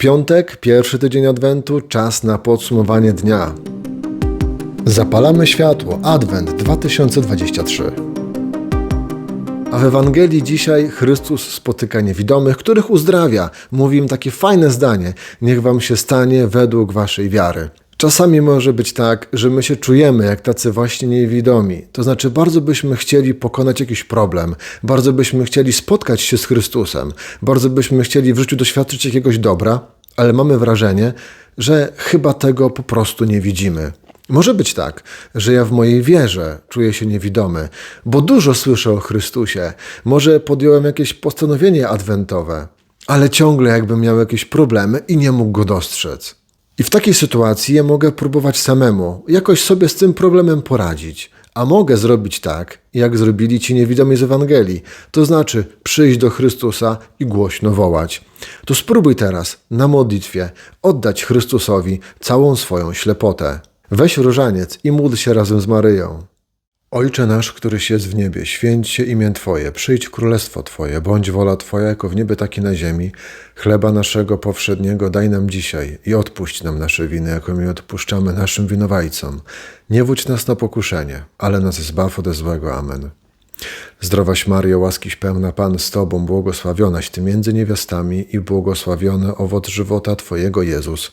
Piątek, pierwszy tydzień Adwentu, czas na podsumowanie dnia. Zapalamy światło. Adwent 2023. A w Ewangelii dzisiaj Chrystus spotyka niewidomych, których uzdrawia. Mówi im takie fajne zdanie: Niech wam się stanie według waszej wiary. Czasami może być tak, że my się czujemy jak tacy właśnie niewidomi. To znaczy, bardzo byśmy chcieli pokonać jakiś problem, bardzo byśmy chcieli spotkać się z Chrystusem, bardzo byśmy chcieli w życiu doświadczyć jakiegoś dobra, ale mamy wrażenie, że chyba tego po prostu nie widzimy. Może być tak, że ja w mojej wierze czuję się niewidomy, bo dużo słyszę o Chrystusie. Może podjąłem jakieś postanowienie adwentowe, ale ciągle jakbym miał jakieś problemy i nie mógł go dostrzec. I w takiej sytuacji ja mogę próbować samemu, jakoś sobie z tym problemem poradzić. A mogę zrobić tak, jak zrobili ci niewidomi z Ewangelii, to znaczy przyjść do Chrystusa i głośno wołać. To spróbuj teraz na modlitwie oddać Chrystusowi całą swoją ślepotę. Weź różaniec i módl się razem z Maryją. Ojcze nasz, któryś jest w niebie, święć się imię Twoje, przyjdź królestwo Twoje, bądź wola Twoja jako w niebie, tak i na ziemi. Chleba naszego powszedniego daj nam dzisiaj i odpuść nam nasze winy, jako my odpuszczamy naszym winowajcom. Nie wódź nas na pokuszenie, ale nas zbaw ode złego. Amen. Zdrowaś Mario, łaskiś pełna Pan z Tobą, błogosławionaś Ty między niewiastami i błogosławiony owoc żywota Twojego Jezus.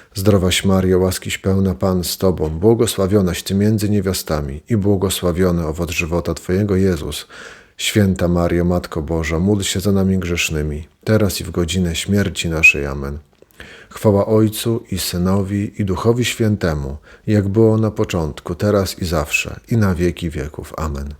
Zdrowaś Mario, łaskiś pełna Pan z Tobą, błogosławionaś Ty między niewiastami i błogosławiony owoc żywota Twojego Jezus. Święta Mario, Matko Boża, módl się za nami grzesznymi, teraz i w godzinę śmierci naszej. Amen. Chwała Ojcu i Synowi i Duchowi Świętemu, jak było na początku, teraz i zawsze, i na wieki wieków. Amen.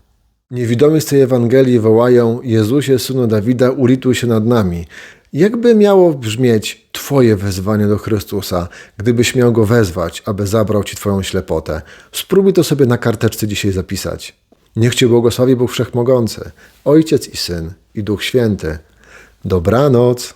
Niewidomi z tej Ewangelii wołają: Jezusie, synu Dawida, ulituj się nad nami. Jakby miało brzmieć Twoje wezwanie do Chrystusa, gdybyś miał go wezwać, aby zabrał Ci Twoją ślepotę? Spróbuj to sobie na karteczce dzisiaj zapisać. Niech Cię błogosławi Bóg Wszechmogący, Ojciec i Syn i Duch Święty. Dobranoc.